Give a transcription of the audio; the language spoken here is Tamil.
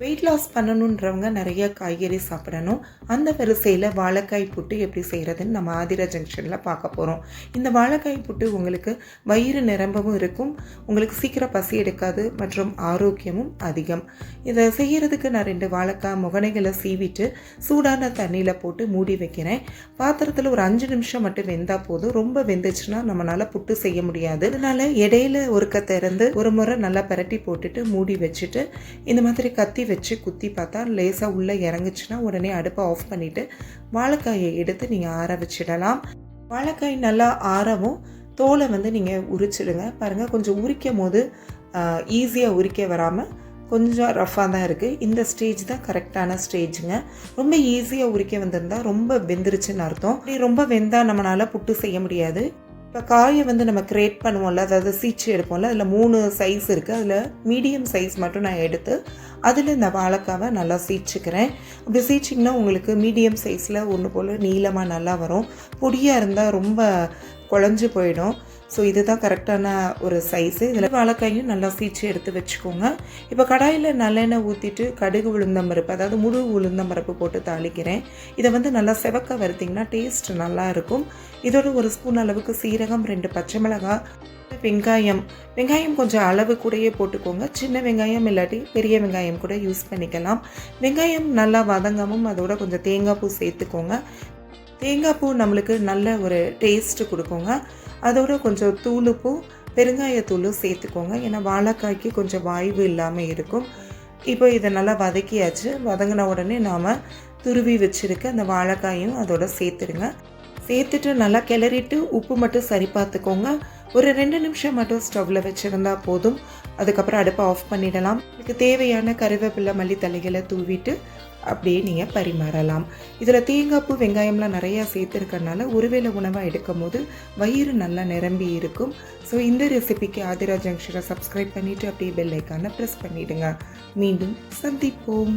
வெயிட் லாஸ் பண்ணணுன்றவங்க நிறைய காய்கறி சாப்பிடணும். அந்த வரிசையில் வாழைக்காய் புட்டு எப்படி செய்கிறதுன்னு நம்ம ஆதிரா ஜங்ஷனில் பார்க்க போகிறோம் இந்த வாழைக்காய் புட்டு உங்களுக்கு வயிறு நிரம்பவும் இருக்கும். உங்களுக்கு சீக்கிரம் பசி எடுக்காது மற்றும் ஆரோக்கியமும் அதிகம். இதை செய்கிறதுக்கு நான் ரெண்டு வாழைக்காய் முகனைகளை சீவிட்டு சூடான தண்ணியில் போட்டு மூடி வைக்கிறேன். பாத்திரத்தில் ஒரு அஞ்சு நிமிஷம் மட்டும் வெந்தால் போதும். ரொம்ப வெந்துச்சுன்னா நம்மளால் புட்டு செய்ய முடியாது. அதனால் இடையில ஒருக்க திறந்து ஒரு முறை நல்லா பரட்டி போட்டுட்டு மூடி வச்சுட்டு இந்த மாதிரி கத்தி வச்சு குத்தி பார்த்தா லேசாக உள்ளே இறங்குச்சுன்னா உடனே அடுப்பை ஆஃப் பண்ணிவிட்டு வாழைக்காயை எடுத்து நீங்கள் ஆற வச்சிடலாம். வாழைக்காய் நல்லா ஆறவும் தோலை வந்து நீங்கள் உரிச்சிடுங்க. பாருங்கள் கொஞ்சம் உரிக்கும் போது ஈஸியாக உரிக்க வராமல் கொஞ்சம் ரஃப்பாக தான் இருக்குது இந்த ஸ்டேஜ் தான் கரெக்டான ஸ்டேஜுங்க ரொம்ப ஈஸியாக உரிக்க வந்திருந்தால் ரொம்ப வெந்துருச்சுன்னு அர்த்தம். ரொம்ப வெந்தால் நம்மளால் புட்டு செய்ய முடியாது. இப்போ காயை வந்து நம்ம கிரேட் பண்ணுவோம்ல அதாவது சீச்சு எடுப்போம்ல அதில் மூணு சைஸ் இருக்குது அதில் மீடியம் சைஸ் மட்டும் நான் எடுத்து அதில் இந்த வாழைக்காவை நல்லா சீச்சுக்கிறேன். அப்படி சீச்சிங்கன்னா உங்களுக்கு மீடியம் சைஸில் ஒன்று போல் நீளமாக நல்லா வரும். பொடியாக இருந்தால் ரொம்ப குழஞ்சு போயிடும். ஸோ இதுதான் கரெக்டான ஒரு சைஸு இதில் வாழைக்காயும் நல்லா சீச்சு எடுத்து வச்சுக்கோங்க. இப்போ கடாயில் நல்லெண்ணெய் ஊற்றிட்டு கடுகு உளுந்தம்பருப்பு அதாவது முழு உளுந்தம்பருப்பு போட்டு தாளிக்கிறேன். இதை வந்து நல்லா செவக்க வறுத்திங்கன்னா டேஸ்ட் நல்லா இருக்கும். இதோட ஒரு ஸ்பூன் அளவுக்கு சீரகம் ரெண்டு பச்சை மிளகாய் வெங்காயம். வெங்காயம் கொஞ்சம் அளவு கூடயே போட்டுக்கோங்க. சின்ன வெங்காயம் இல்லாட்டி பெரிய வெங்காயம் கூட யூஸ் பண்ணிக்கலாம். வெங்காயம் நல்லா வதங்கவும் அதோட கொஞ்சம் தேங்காய் பூ சேர்த்துக்கோங்க. தேங்காய் பூ நம்மளுக்கு நல்ல ஒரு டேஸ்ட்டு கொடுக்குங்க. அதோட கொஞ்சம் தூளுப்பூ பெருங்காயத்தூளும் சேர்த்துக்கோங்க. ஏன்னா வாழைக்காய்க்கு கொஞ்சம் வாய்வு இல்லாமல் இருக்கும். இப்போ இதை நல்லா வதக்கியாச்சு. வதங்கின உடனே நாம் துருவி வச்சுருக்க அந்த வாழைக்காயும் அதோட சேர்த்துடுங்க. சேர்த்துட்டு நல்லா கிளறிட்டு உப்பு மட்டும் சரி பார்த்துக்கோங்க. ஒரு ரெண்டு நிமிஷம் மட்டும் ஸ்டவ்வில் வச்சுருந்தா போதும். அதுக்கப்புறம் அடுப்பை ஆஃப் பண்ணிடலாம். இதுக்கு தேவையான கருவேப்பிலை மல்லித்தலைகளை தூவிட்டு அப்படியே நீங்கள் பரிமாறலாம். இதில் தேங்காய் பூ வெங்காயம்லாம் நிறையா சேர்த்துருக்கறனால ஒருவேளை உணவாக எடுக்கும் போது வயிறு நல்லா நிரம்பி இருக்கும். ஸோ இந்த ரெசிபிக்கு ஆதிரா ஜங்ஷனை சப்ஸ்கிரைப் பண்ணிவிட்டு அப்படியே பெல் ஐக்கானை ப்ரெஸ் பண்ணிவிடுங்க மீண்டும் சந்திப்போம்.